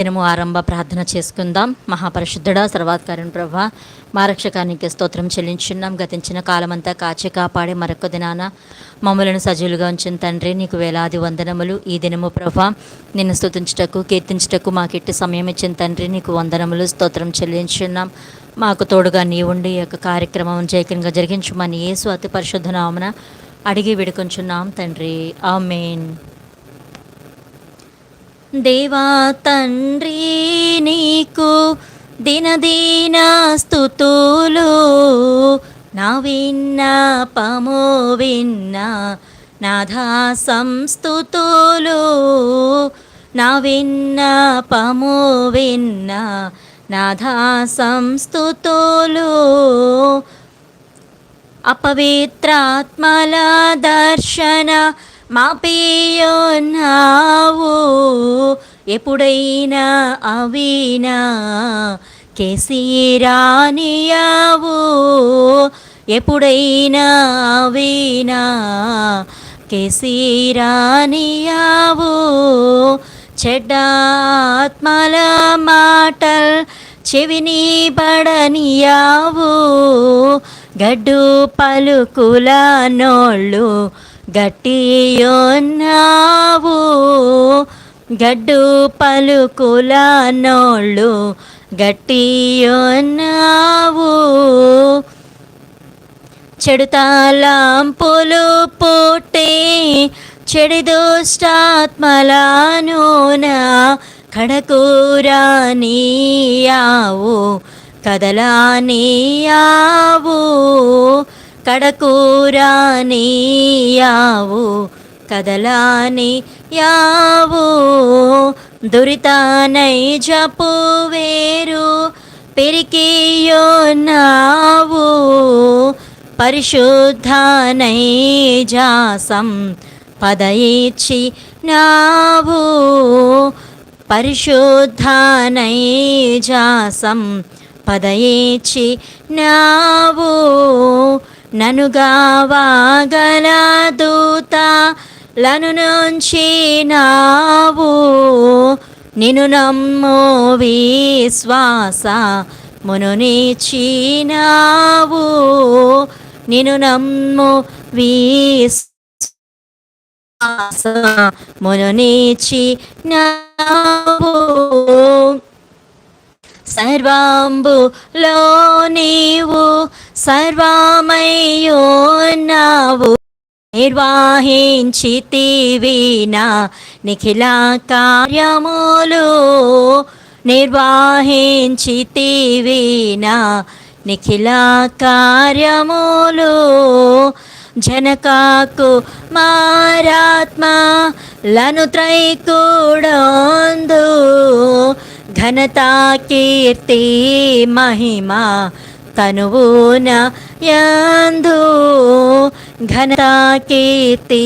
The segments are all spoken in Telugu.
దినము ఆరంభ ప్రార్థన చేసుకుందాం. మహాపరిశుద్ధుడ సర్వాధికారిని ప్రభ మా రక్షకానికి స్తోత్రం చెల్లించున్నాం గతించిన కాలమంతా కాచి కాపాడి మరొక దినాన మమ్మలను సజీలుగా ఉంచిన తండ్రి నీకు వేలాది వందనములు. ఈ దినము ప్రభా నిన్ను స్తుతించుటకు కీర్తించుటకు మాకిట్టి సమయం ఇచ్చిన తండ్రి నీకు వందనములు స్తోత్రం చెల్లించున్నాం మాకు తోడుగా నీ ఉండి ఈ యొక్క కార్యక్రమం జయకరంగా జరిగించమని యేసు అతి పరిశుద్ధనామన అడిగి విడుకుంచున్నాం తండ్రి. ఆమెన్. దేవా తండ్రి నీకు దినదీన స్థుతులు నా విన్న పము విన్న నాథా సంస్థుతులు నా విన్న పము విన్న నాథా సంస్థుతులు అపవిత్రాత్మల దర్శన మాపేయున్నావు ఎప్పుడైనా అవినా కేసీరానియావు ఎప్పుడైనా అవినా కేసీరానియావు చెడ్డాత్మల మాటల్ చెవిని పడనియావు గడ్డు పలుకుల నోళ్ళు గట్టియున్నావు గడ్డు పలుకుల నోళ్ళు గట్టియున్నావు. చెడుతాలాంపులు పుట్టి చెడు దుష్టాత్మలనూన కడకూరానీయావు కదలానీయావు కడకూరానియావు కదలాని యావు దురితానై జపు వేరు పెరికియోన్నావు పరిశుద్ధానై జాసం పదయిచి నావు పరిశుద్ధానై జాసం పదయిచి నావు ననుగావాగల దూత లను నుంచి నావు. నిన్ను నమ్మో విశ్వాస మునునిచ్చినావు నిన్ను నమ్ము విశ్వాస మునునిచ్చినావు సర్వాంబులో నీవు సర్వమయ్యున్నావు. నిర్వాహించితివినా నిఖిల కార్యములు. నిర్వాహించితివినా నిఖిల కార్యములు. జనకాకు మారాత్మ లను త్రైకూడందు. ఘనతా కీర్తి మహిమ తనువున యందు. ఘనతా కీర్తి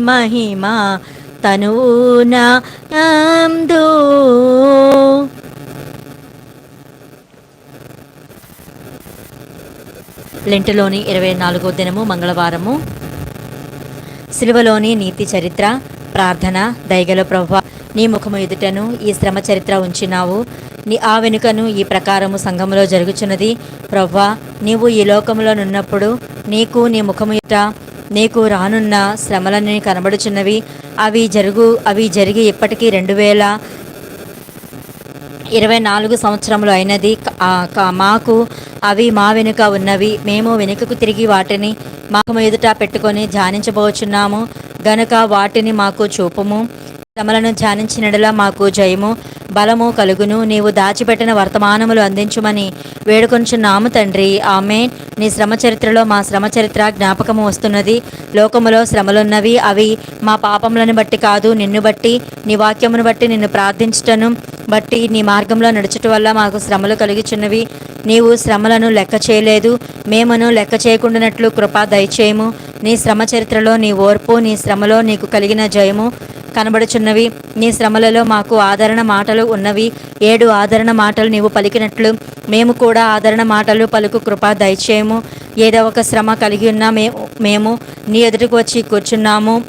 మహిమ తనువున యందు. లెంటలోని ఇరవై నాలుగో దినము మంగళవారము. సిలువలోని నీతి చరిత్ర. ప్రార్థన దయగల ప్రభా నీ ముఖము ఎదుటను ఈ శ్రమ చరిత్ర ఉంచినావు. నీ ఆ వెనుకను ఈ ప్రకారము సంఘములో జరుగుచున్నది. ప్రవ్వా నీవు ఈ లోకంలోనున్నప్పుడు నీకు నీ ముఖము ఎదుట నీకు రానున్న శ్రమలన్నీ కనబడుచున్నవి. అవి జరుగు అవి జరిగి ఇప్పటికీ రెండు వేల ఇరవై నాలుగు సంవత్సరములు అయినది. మాకు అవి మా వెనుక ఉన్నవి. మేము వెనుకకు తిరిగి వాటిని మాకు ఎదుట పెట్టుకొని ధ్యానించబోచున్నాము. గనుక వాటిని మాకు చూపుము. శ్రమలను ధ్యానించినడలా మాకు జయము. బలము కలుగును. నీవు దాచిపెట్టిన వర్తమానములు అందించుమని వేడుకొంచున్నాము తండ్రి. ఆమె నీ శ్రమ చరిత్రలో మా శ్రమ చరిత్ర జ్ఞాపకము వస్తున్నది. లోకములో శ్రమలున్నవి అవి మా పాపములను బట్టి కాదు. నిన్ను బట్టి నీ వాక్యమును బట్టి నిన్ను ప్రార్థించటను. బట్టి నీ మార్గంలో నడుచుట వల్ల మాకు శ్రమలు కలిగిచున్నవి నీవు శ్రమలను లెక్క చేయలేదు. మేమును లెక్క చేయకుండానట్లు కృపా దయచేయము. నీ శ్రమ చరిత్రలో నీ ఓర్పు నీ శ్రమలో నీకు కలిగిన జయము కనబడుచున్నవి. నీ శ్రమలలో మాకు ఆదరణ మాటలు ఉన్నవి. ఏడు ఆదరణ మాటలు నీవు పలికినట్లు మేము కూడా ఆదరణ మాటలు పలుకు కృప దయచేయము. ఏదో ఒక శ్రమ కలిగి ఉన్నా మేము మేము నీ ఎదుటికి వచ్చి కూర్చున్నాము.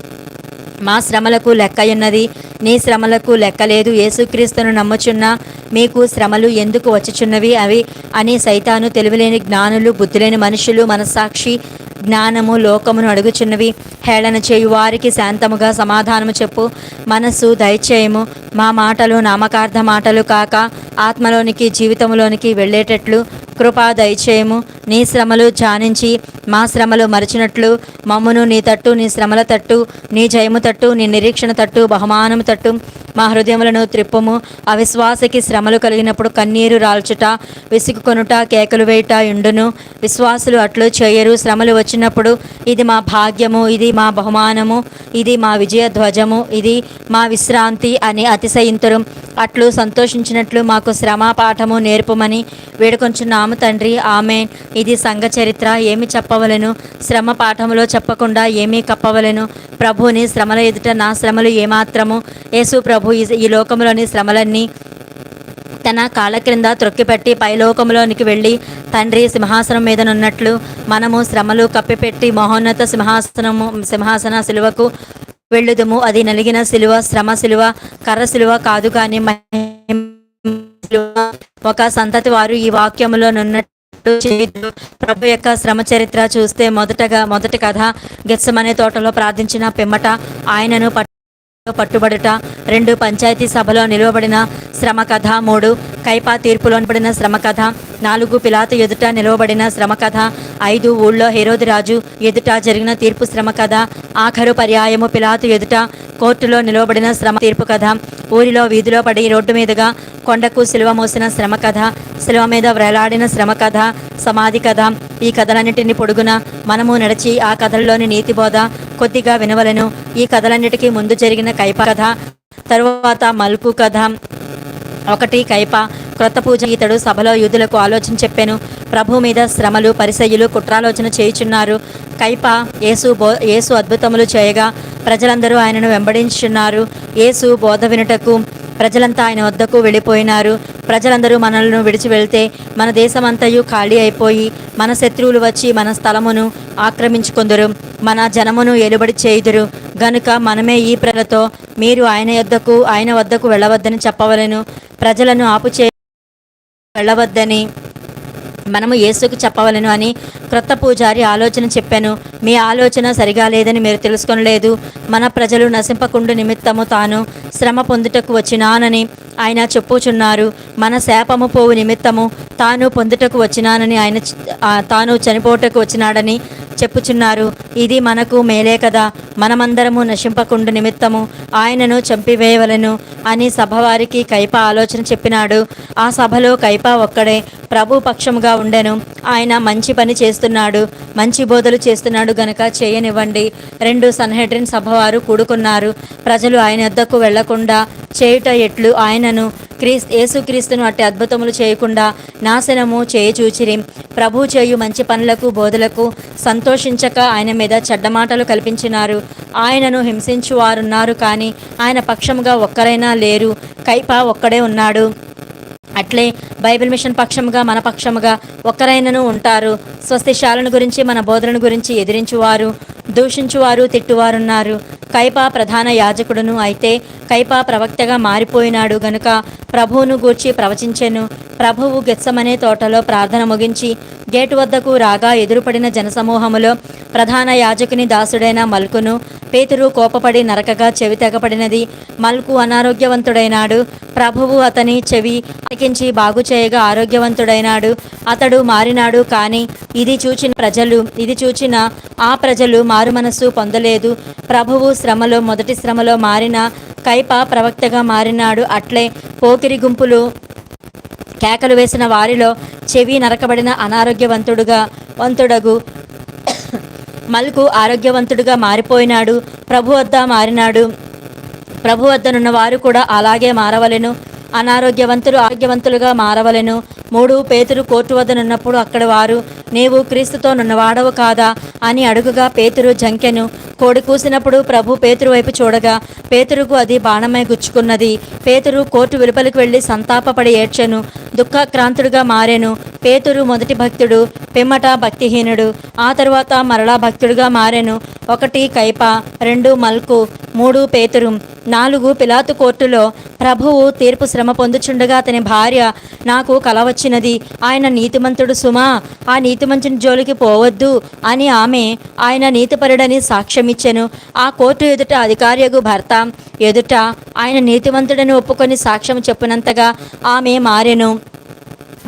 మా శ్రమలకు లెక్కయున్నది. నీ శ్రమలకు లెక్కలేదు. యేసుక్రీస్తును నమ్ముచున్న మీకు శ్రమలు ఎందుకు వచ్చుచున్నవి? అవి అని సైతాను తెలివిలేని జ్ఞానులు బుద్ధిలేని మనుషులు మనస్సాక్షి జ్ఞానము లోకమును అడుగుచున్నవి. హేళన చేయు వారికి శాంతముగా సమాధానము చెప్పు. మనస్సు దయచేయము. మా మాటలు నామకార్థ మాటలు కాక ఆత్మలోనికి జీవితంలోనికి వెళ్ళేటట్లు కృపా దయచేయము. నీ శ్రమలు ధ్యానించి మా శ్రమలు మరచినట్లు మమ్మును నీ తట్టు నీ శ్రమల తట్టు నీ జయము తట్టు నీ నిరీక్షణ తట్టు బహుమానము తట్టు మా హృదయములను త్రిప్పము. అవిశ్వాసకి శ్రమలు కలిగినప్పుడు కన్నీరు రాల్చుట విసుగుకొనుట కేకలు వేయుట ఉండును విశ్వాసులు అట్లు చేయరు శ్రమలు వచ్చినప్పుడు ఇది మా భాగ్యము ఇది మా బహుమానము ఇది మా విజయ ధ్వజము ఇది మా విశ్రాంతి అని అతిశయింతురు. అట్లు సంతోషించినట్లు మాకు శ్రమ పాఠము నేర్పమని వేడుకొంచున్నాము తండ్రి. ఆమె ఇది సంఘ చరిత్ర. ఏమి చెప్పవలెను? శ్రమ పాఠములో చెప్పకుండా ఏమీ కప్పవలెను? ప్రభుని శ్రమల ఎదుట నా శ్రమలు ఏమాత్రము? యేసు ప్రభు ఈ- ఈ లోకములోని శ్రమలన్నీ తన కాళ్ళ క్రింద త్రొక్కిపెట్టి పైలోకంలోనికి వెళ్ళి తండ్రి సింహాసనం మీద నున్నట్లు మనము శ్రమలు కప్పిపెట్టి మహోన్నత సింహాసనము సింహాసన సిలువకు వెళ్ళుదము. అది నలిగిన సిలువ శ్రమ సిలువ కర్ర సిలువ కాదు కానీ ఒక సంతతి వారు ఈ వాక్యములో నున్నట్టు చేయుదురు. ప్రభు యొక్క శ్రమ చరిత్ర చూస్తే మొదటగా మొదటి కథ గెత్సమనే తోటలో ప్రార్థించిన పిమ్మట ఆయనను పట్టు పట్టుబడుట రెండు పంచాయతీ సభలో నిలువబడిన శ్రమ కథ మూడు కైపా తీర్పులో పడిన శ్రమ కథ నాలుగు పిలాతు ఎదుట నిలువబడిన శ్రమ కథ ఐదు ఊళ్ళో హెరోది రాజు ఎదుట జరిగిన తీర్పు శ్రమ కథ ఆఖరు పర్యాయము పిలాతు ఎదుట కోర్టులో నిలువబడిన శ్రమ తీర్పు కథ ఊరిలో వీధిలో పడి రోడ్డు మీదుగా కొండకు శిలువ మోసిన శ్రమ కథ శిలువ మీద వ్రేలాడిన శ్రమ కథ సమాధి కథ ఈ కథలన్నిటిని పొడుగున మనము నడిచి ఆ కథల్లోని నీతిబోధ కొద్దిగా వినవలను. ఈ కథలన్నిటికీ ముందు జరిగిన కైప కథ తరువాత మల్పు కథ. ఒకటి కైప క్రొత్త పూజ ఇతడు సభలో యూదులకు ఆలోచన చెప్పాను. ప్రభు మీద శ్రమలు పరిసయ్యులు కుట్రాలోచన చేయుచున్నారు. కైప యేసు బో యేసు అద్భుతములు చేయగా ప్రజలందరూ ఆయనను వెంబడించున్నారు యేసు బోధ వినుటకు ప్రజలంతా ఆయన వద్దకు వెళ్ళిపోయినారు. ప్రజలందరూ మనల్ని విడిచి వెళ్తే మన దేశమంతయు ఖాళీ అయిపోయి మన శత్రువులు వచ్చి మన స్థలమును ఆక్రమించుకొందురు. మన జనమును ఎలుబడి చేయుదురు. గనుక మనమే ఈ ప్రజలతో మీరు ఆయన యొద్దకు ఆయన వద్దకు వెళ్ళవద్దని చెప్పవలెను. ప్రజలను ఆపుచే వెళ్ళవద్దని మనము యేసుకు చెప్పవలను అని క్రొత్త పూజారి ఆలోచన చెప్పాను. మీ ఆలోచన సరిగా లేదని మీరు తెలుసుకొనలేదు. మన ప్రజలు నశింపకుండు నిమిత్తము తాను శ్రమ పొందుటకు వచ్చినానని ఆయన చెప్పుచున్నారు. మన శాపము పోవు నిమిత్తము తాను పొందుటకు వచ్చినానని ఆయన తాను చనిపోటకు వచ్చినాడని చెప్పుచున్నారు. ఇది మనకు మేలే కదా. మనమందరము నశింపకుండు నిమిత్తము ఆయనను చంపివేయవలను అని సభవారికి కైప ఆలోచన చెప్పినాడు. ఆ సభలో కైప ఒక్కడే. ప్రభు పక్షముగా ఉండెను. ఆయన మంచి పని చేస్తున్నాడు. మంచి బోధలు చేస్తున్నాడు గనక చేయనివ్వండి. రెండు సన్హెడ్రిన్ సభవారు కూడుకున్నారు. ప్రజలు ఆయన వద్దకు వెళ్ళకుండా చేయుట ఎట్లు ఆయనను. క్రీస్ యేసుక్రీస్తును అట్టి అద్భుతములు చేయకుండా నాశనము చేయచూచిరి. ప్రభు చేయు మంచి పనులకు బోధలకు సంతోషించక ఆయన మీద చెడ్డ మాటలు కల్పించినారు. ఆయనను హింసించు వారున్నారు కానీ ఆయన పక్షముగా ఒక్కరైనా లేరు. కైపా ఒక్కడే ఉన్నాడు. అట్లే బైబిల్ మిషన్ పక్షముగా మన పక్షముగా ఒక్కరైనను ఉంటారు. స్వస్తిశాలను గురించి మన బోధనను గురించి ఎదిరించువారు. దూషించువారు తిట్టువారున్నారు. కైపా ప్రధాన యాజకుడును అయితే కైపా ప్రవక్తగా మారిపోయినాడు గనుక ప్రభువును గూర్చి ప్రవచించెను. ప్రభువు గెత్సమనే తోటలో ప్రార్థన ముగించి గేటు వద్దకు రాగా ఎదురుపడిన జనసమూహములో ప్రధాన యాజకుని దాసుడైన మల్కును పేతురు కోపపడి నరకగా చెవి తెగపడినది మల్కు అనారోగ్యవంతుడైనాడు. ప్రభువు అతని చెవి అతికించి బాగు చేయగా ఆరోగ్యవంతుడైనాడు. అతడు మారినాడు కానీ ఇది చూచిన ప్రజలు ఇది చూచిన ఆ ప్రజలు మారు మనస్సు పొందలేదు. ప్రభువు శ్రమలో మొదటి శ్రమలో మారిన కైప ప్రవక్తగా మారినాడు. అట్లే పోకిరి గుంపులు కేకలు వేసిన వారిలో చెవి నరకబడిన అనారోగ్యవంతుడుగా వంతుడగు మల్కు ఆరోగ్యవంతుడుగా మారిపోయినాడు. ప్రభు వద్ద మారినాడు. ప్రభు వద్దనున్న వారు కూడా అలాగే మారవలెను. అనారోగ్యవంతులు ఆరోగ్యవంతులుగా మారవలెను. మూడు పేతురు కోర్టు వద్దనున్నప్పుడు అక్కడ వారు నీవు క్రీస్తుతో నున్నవాడవు కాదా? అని అడుగుగా పేతురు జంకెను. కోడి కూసినప్పుడు ప్రభు పేతురు వైపు చూడగా పేతురుకు అది బాణమై గుచ్చుకున్నది. పేతురు కోర్టు వెలుపలికి వెళ్ళి సంతాపపడి ఏడ్చెను. దుఃఖక్రాంతుడుగా మారెను. పేతురు మొదటి భక్తుడు పిమ్మట భక్తిహీనుడు. ఆ తరువాత మరలా భక్తుడుగా మారెను. ఒకటి కైప రెండు మల్కు మూడు పేతురు. నాలుగు పిలాతు కోర్టులో ప్రభువు తీర్పు శ్రమ పొందుచుండగా అతని భార్య నాకు కల వచ్చినది. ఆయన నీతిమంతుడు సుమా. ఆ నీతిమంతుని జోలికి పోవద్దు అని ఆమె ఆయన నీతిపరుడని సాక్ష్యమిచ్చెను. ఆ కోర్టు ఎదుట అధికారియగు భర్త ఎదుట ఆయన నీతివంతుడని ఒప్పుకొని సాక్ష్యం చెప్పినంతగా ఆమె మారెను.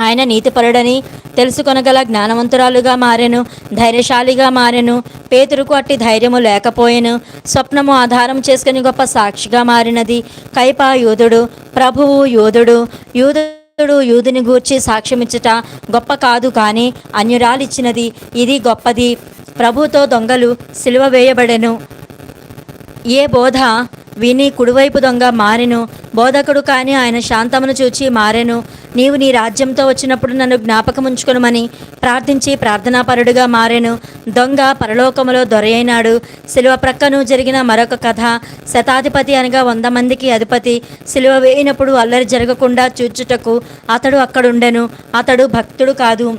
ఆయన నీతిపరుడని తెలుసుకొనగల జ్ఞానవంతురాలుగా మారెను ధైర్యశాలిగా మారెను పేతురుకు అట్టి ధైర్యము లేకపోయెను స్వప్నము ఆధారం చేసుకుని గొప్ప సాక్షిగా మారినది కైప యూదుడు ప్రభువు యూదుడు యూదుడు యూదుని గూర్చి సాక్ష్యమిచ్చుట గొప్ప కాదు కానీ అన్యురాలిచ్చినది. ఇది గొప్పది. ప్రభుతో దొంగలు సిలువ వేయబడెను. ఏ బోధ విని కుడివైపు దొంగ మారెను. బోధకుడు కాని ఆయన శాంతమును చూచి మారెను. నీవు నీ రాజ్యంతో వచ్చినప్పుడు నన్ను జ్ఞాపకం ప్రార్థించి ప్రార్థనాపరుడుగా మారెను. దొంగ పరలోకములో దొరయైనాడు శిలువ ప్రక్కను జరిగిన మరొక కథ. శతాధిపతి అనగా వంద మందికి అధిపతి. శిలువ వేయినప్పుడు అల్లరి జరగకుండా చూచుటకు అతడు అక్కడుండెను. అతడు భక్తుడు కాదు.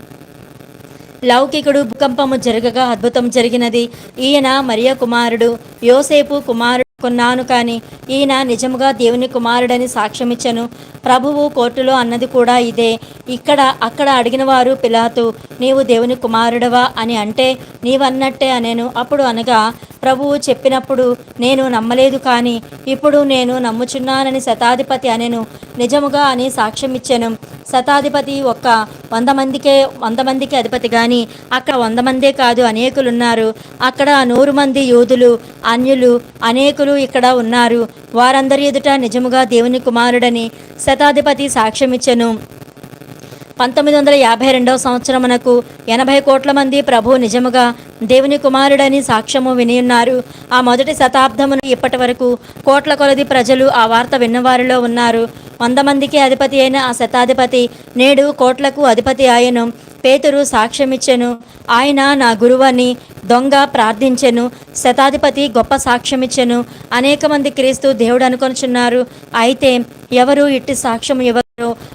లౌకికుడు భూకంపము జరగగా అద్భుతం జరిగినది. ఈయన మరియ కుమారుడు. యోసేపు కుమారుడు కొన్నాను కాని ఈయన నిజముగా దేవుని కుమారుడని సాక్ష్యమిచ్చను. ప్రభువు కోర్టులో అన్నది కూడా ఇదే. ఇక్కడ అక్కడ అడిగిన వారు పిలాతు నీవు దేవుని కుమారుడవా అని అంటే నీవన్నట్టే అనేను. అప్పుడు అనగా ప్రభువు చెప్పినప్పుడు నేను నమ్మలేదు కానీ ఇప్పుడు నేను నమ్ముచున్నానని శతాధిపతి అనెను. నిజముగా అని సాక్ష్యమిచ్చాను. శతాధిపతి ఒక్క వంద మందికే వంద మందికి అధిపతి కానీ అక్కడ వంద మందే కాదు అనేకులున్నారు. అక్కడ నూరు మంది యూదులు అన్యులు అనేకులు ఇక్కడ ఉన్నారు. వారందరి ఎదుట నిజముగా దేవుని కుమారుడని శతాధిపతి సాక్ష్యమిచ్చెను. పంతొమ్మిది వందల యాభై రెండవ సంవత్సరమునకు ఎనభై కోట్ల మంది ప్రభు నిజముగా దేవుని కుమారుడని సాక్ష్యము వినియున్నారు. ఆ మొదటి శతాబ్దమును ఇప్పటి వరకు కోట్ల కొలది ప్రజలు ఆ వార్త విన్నవారిలో ఉన్నారు. వంద మందికి అధిపతి అయిన ఆ శతాధిపతి నేడు కోట్లకు అధిపతి ఆయను. పేతురు సాక్ష్యమిచ్చెను. ఆయన నా గురువని దొంగ ప్రార్థించెను. శతాధిపతి గొప్ప సాక్ష్యమిచ్చెను. అనేక మంది క్రీస్తు దేవుడు అనుకొనుచున్నారు. అయితే ఎవరు ఇట్టి సాక్ష్యం ఇవ్వ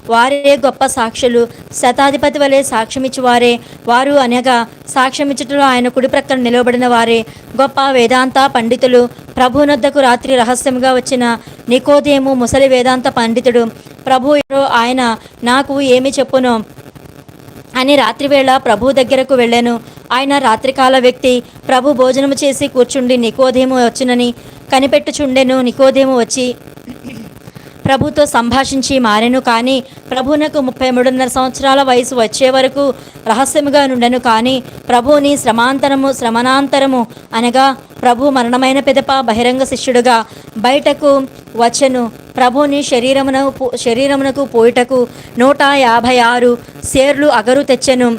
వారే గొప్ప సాక్షులు. శతాధిపతి వలె సాక్ష్యమిచ్చువారే. వారు అనగా సాక్ష్యమిచ్చుటలో ఆయన కుడి ప్రక్కన నిలవబడిన వారే. గొప్ప వేదాంత పండితులు. ప్రభునద్దకు రాత్రి రహస్యంగా వచ్చిన నికోదేము ముసలి వేదాంత పండితుడు. ప్రభు ఆయన నాకు ఏమి చెప్పును? అని రాత్రివేళ ప్రభు దగ్గరకు వెళ్ళాను. ఆయన రాత్రికాల వ్యక్తి ప్రభు భోజనము చేసి కూర్చుండి నికోదేము వచ్చునని కనిపెట్టుచుండెను. నికోదేము వచ్చి ప్రభుతో సంభాషించి మారెను కానీ ప్రభునకు ముప్పై మూడున్నర సంవత్సరాల వయసు వచ్చే వరకు రహస్యముగా నుండెను కానీ ప్రభుని శ్రమాంతరము శ్రమణాంతరము అనగా ప్రభు మరణమైన పిదప బహిరంగ శిష్యుడుగా బయటకు వచ్చెను. ప్రభుని శరీరమున శరీరమునకు పోయిటకు నూట యాభై ఆరు సేర్లు అగరు తెచ్చెను.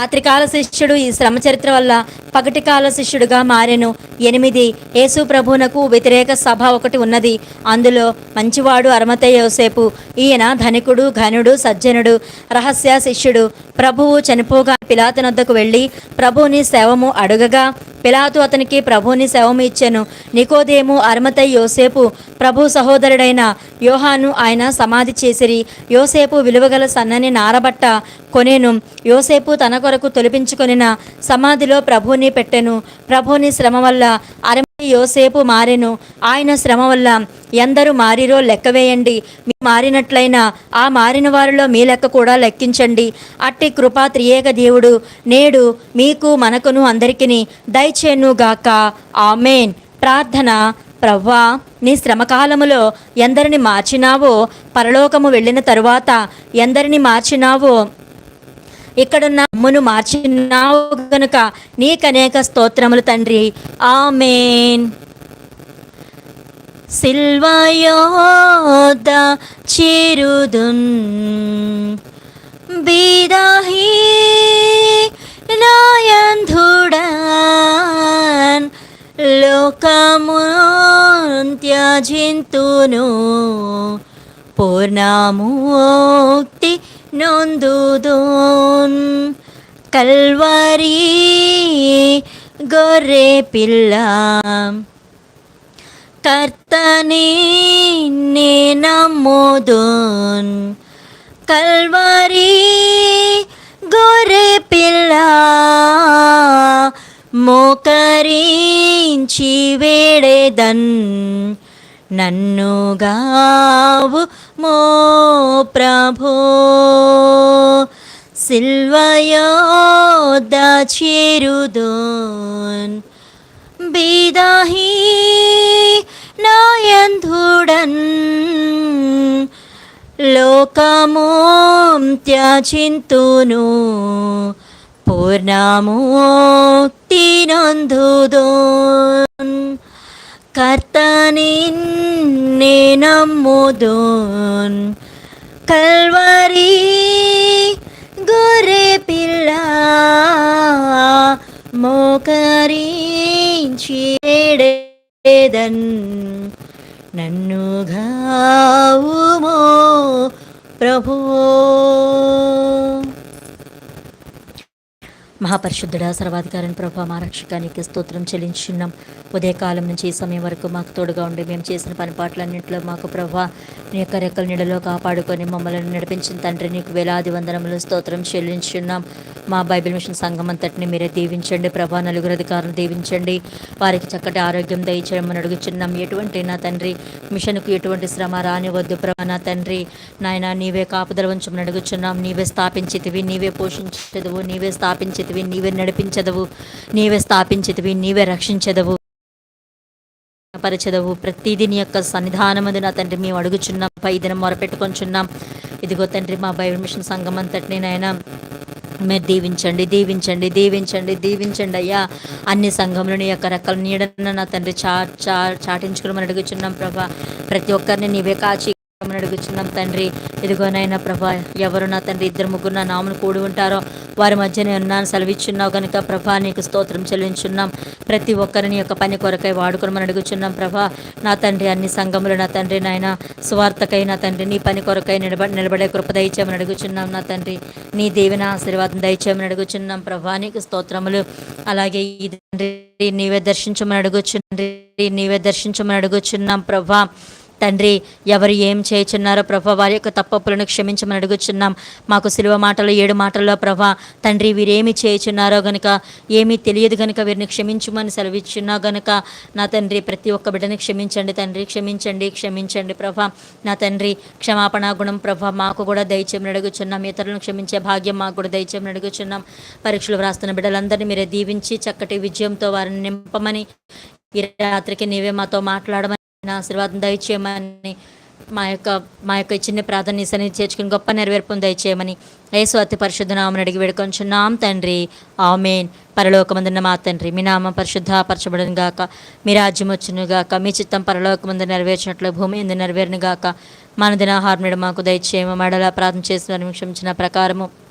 రాత్రికాల శిష్యుడు ఈ శ్రమ చరిత్ర వల్ల పగటికాల శిష్యుడుగా మారెను. ఎనిమిది. యేసు ప్రభునకు వ్యతిరేక సభ ఒకటి ఉన్నది. అందులో మంచివాడు అరమత యోసేపు ఈయన ధనికుడు ఘనుడు సజ్జనుడు రహస్య శిష్యుడు. ప్రభువు చనిపోగా పిలాతునొద్దకు వెళ్ళి ప్రభువుని సేవము అడుగగా పిలాతు అతనికి ప్రభువుని సేవము ఇచ్చెను. నికోదేము అరమతై యోసేపు ప్రభు సహోదరుడైన యోహాను ఆయన సమాధి చేసిరి. యోసేపు విలువగల సన్నని నారబట్ట కొనేను. యోసేపు తన కొరకు తొలిపించుకొనిన సమాధిలో ప్రభుని పెట్టెను. ప్రభువుని శ్రమ వల్ల అరమ యోసేపు మారెను. ఆయన శ్రమ వల్ల ఎందరు మారిరో లెక్క వేయండి. మీ మారినట్లయినా ఆ మారిన వారిలో మీ లెక్క కూడా లెక్కించండి. అట్టి కృపా త్రియేక దేవుడు నేడు మీకు మనకును అందరికిని దయచేను గాక ఆమెన్. ప్రార్థన. ప్రవ్వా నీ శ్రమకాలములో ఎందరిని మార్చినావో పరలోకము వెళ్ళిన తరువాత ఎందరిని మార్చినావో ఇక్కడున్న అమ్మును మార్చినావు గనుక నీకనేక స్తోత్రములు తండ్రి. ఆమెన్. సిల్వయోద చిరుదున్ బీదాహి నాయంధుడన్ లోకమున్ త్యజింతును. పూర్ణముక్తి నొందుదోన్ కల్వరి గొర్రె పిల్ల కర్తని నే నమ్మోదోన్ కల్వరి గొర్రె పిల్ల మోకరించి వేడేదన్ నన్నుగావు మో ప్రభో. సిల్వయోద చేరుదోన్. బిదాహి నాయంధుడన్. లోకము త్యాచింతును పూర్ణముక్తి నొందుదోన్ కర్తని నమ్ముదోన్. కల్వరి గొర్రె పిల్ల మోకరించి నన్ను గావుమో ప్రభు మహాపరిశుద్ధుడా సర్వాధికారిని ప్రభా మా రక్షకానికి స్తోత్రం చెల్లించున్నాం ఉదయకాలం నుంచి ఈ సమయం వరకు మాకు తోడుగా ఉండి మేము చేసిన పని పాటలన్నింటిలో మాకు ప్రభా నీ యొక్క రెక్కల నీడలో కాపాడుకొని మమ్మల్ని నడిపించిన తండ్రి నీకు వేలాది వందనములు స్తోత్రం చెల్లించున్నాం మా బైబిల్ మిషన్ సంఘం అంతటిని మీరే దీవించండి ప్రభా నలుగురు అధికారులు దీవించండి. వారికి చక్కటి ఆరోగ్యం దయచేయమని అడుగుచున్నాం. ఎటువంటి నా తండ్రి మిషన్కు ఎటువంటి శ్రమ రానివద్దు ప్రభా నా తండ్రి. నాయన నీవే కాపుదల ఉంచమని అడుగుచున్నాం. నీవే స్థాపించితివి నీవే పోషించదవు నీవే స్థాపించితివి. నీవే నడిపించదవు. నీవే స్థాపించితివి నీవే రక్షించదవు. పరచదవు. ప్రతిదీ నీ యొక్క సన్నిధానమందు నా తండ్రి మేము అడుగుచున్నాం. పై దినం మొరపెట్టుకొంచున్నాం. ఇదిగో తండ్రి మా బైబిల్ మిషన్ సంఘం అంతటిని నాయన మీరు దీవించండి దీవించండి దీవించండి దీవించండి అయ్యా. అన్ని సంఘంలో నీ యొక్క రెక్కల నీడన నా తండ్రి చా చా చాటించుకోమని అడుగుచున్నాం ప్రభా. ప్రతి ఒక్కరిని నీవే కాచి అని అడుగుచున్నాం తండ్రి. ఇదిగోనైనా ప్రభా ఎవరు నా తండ్రి? ఇద్దరు ముగ్గురు నా నామను కూడి ఉంటారో వారి మధ్యనే ఉన్నాను సెలవిచ్చున్నావు కనుక ప్రభా నీకు స్తోత్రం చెల్లించున్నాం. ప్రతి ఒక్కరిని యొక్క పని కొరకై వాడుకోమని అడుగుచున్నాం ప్రభా. నా తండ్రి అన్ని సంఘములు నా తండ్రి నాయన స్వార్థకై నా తండ్రి నీ పని కొరకై నిలబ నిలబడే కృప దయచేయమని అడుగుచున్నాం నా తండ్రి. నీ దేవిన ఆశీర్వాదం దయచేయమని అడుగుచున్నాం ప్రభా నీకు స్తోత్రములు. అలాగే ఈ తండ్రి నీవే దర్శించమని అడుగుచుండ్రి నీవే దర్శించమని అడుగుచున్నాం ప్రభా. తండ్రి ఎవరు ఏం చేయుచున్నారో ప్రభా వారి యొక్క తప్పప్పులను క్షమించమని అడుగుచున్నాం. మాకు సిలువ మాటలు ఏడు మాటల్లో ప్రభా తండ్రి వీరేమి చేయుచున్నారో గనుక ఏమీ తెలియదు గనుక వీరిని క్షమించమని సెలవిచ్చున్నా గనుక నా తండ్రి ప్రతి ఒక్క బిడ్డని క్షమించండి తండ్రి క్షమించండి క్షమించండి ప్రభా. నా తండ్రి క్షమాపణ గుణం ప్రభా మాకు కూడా దయచేయమని అడుగుచున్నాం. ఇతరులను క్షమించే భాగ్యం మాకు కూడా దయచేయమని అడుగుచున్నాం. పరీక్షలు వ్రాస్తున్న బిడ్డలందరినీ మీరే దీవించి చక్కటి విజయంతో వారిని నింపమని ఈ రాత్రికి నీవే మాతో మాట్లాడమని నా ఆశీర్వాదం దయచేయమని మా యొక్క మా యొక్క చిన్న ప్రార్థన సన్ని చేర్చుకుని గొప్ప నెరవేర్పును దయచేయమని యేసు అతి పరిశుద్ధ నామని అడిగి వేడుకొంచున్నాం తండ్రి. ఆమెన్. పరలోకమందున్న మా తండ్రి మీ నామం పరిశుద్ధపరచబడును గాక. మీ రాజ్యం వచ్చును గాక. మీ చిత్తం పరలోకమందు నెరవేర్చినట్లు భూమి ఎందు నెరవేరును గాక. మన హార్మిడ మాకు దయచేయమ మడలా ప్రార్థన చేసిన క్షమించిన ప్రకారము.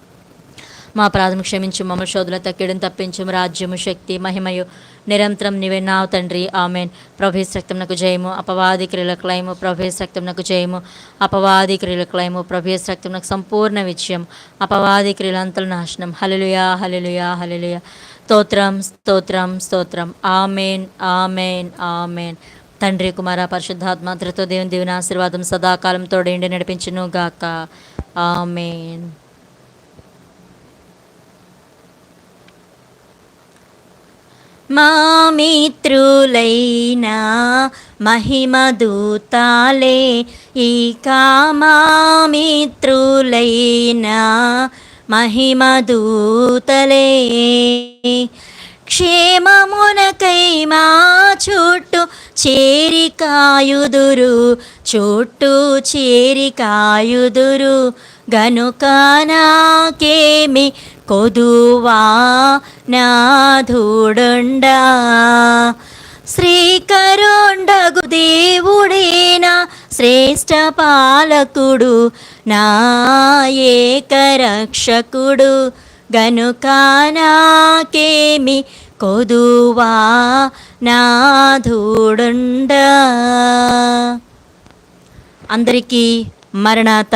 మా ప్రాథమిక క్షమించు మమ్మల్ని శోధుల తక్కిడం తప్పించు రాజ్యము శక్తి మహిమయు నిరంతరం నీవే నావు తండ్రి. ఆమెన్. ప్రభేశ నాకు జయము అపవాది క్రియలకు లయము ప్రభేశ నాకు జయము అపవాది క్రియలకు లయము ప్రభేశ నాకు సంపూర్ణ విజయం అపవాది క్రియలంతల నాశనం. హలలుయా హలలుయా హలలుయా స్తోత్రం స్తోత్రం స్తోత్రం. Amen amen amen. తండ్రి కుమార పరిశుద్ధాత్మ త్రితో దేవుని దేవుని ఆశీర్వాదం సదాకాలం తోడేండి నడిపించును గాక ఆమెన్. మా మిత్రులైన మహిమదూతాలే ఇక మా మిత్రులైన మహిమదూతలే క్షేమమునకై మా చుట్టూ చేరి కాయుదురు చుట్టూ చేరి కాయుదురు గనుక నాకేమి కొదువా నాథుడుండా శ్రీకరుండగు దేవుడేనా శ్రేష్ఠ పాలకుడు నా ఏకరక్షకుడు గనుక నాకేమి కొదువా నాధుడుండ అందరికీ మరణాత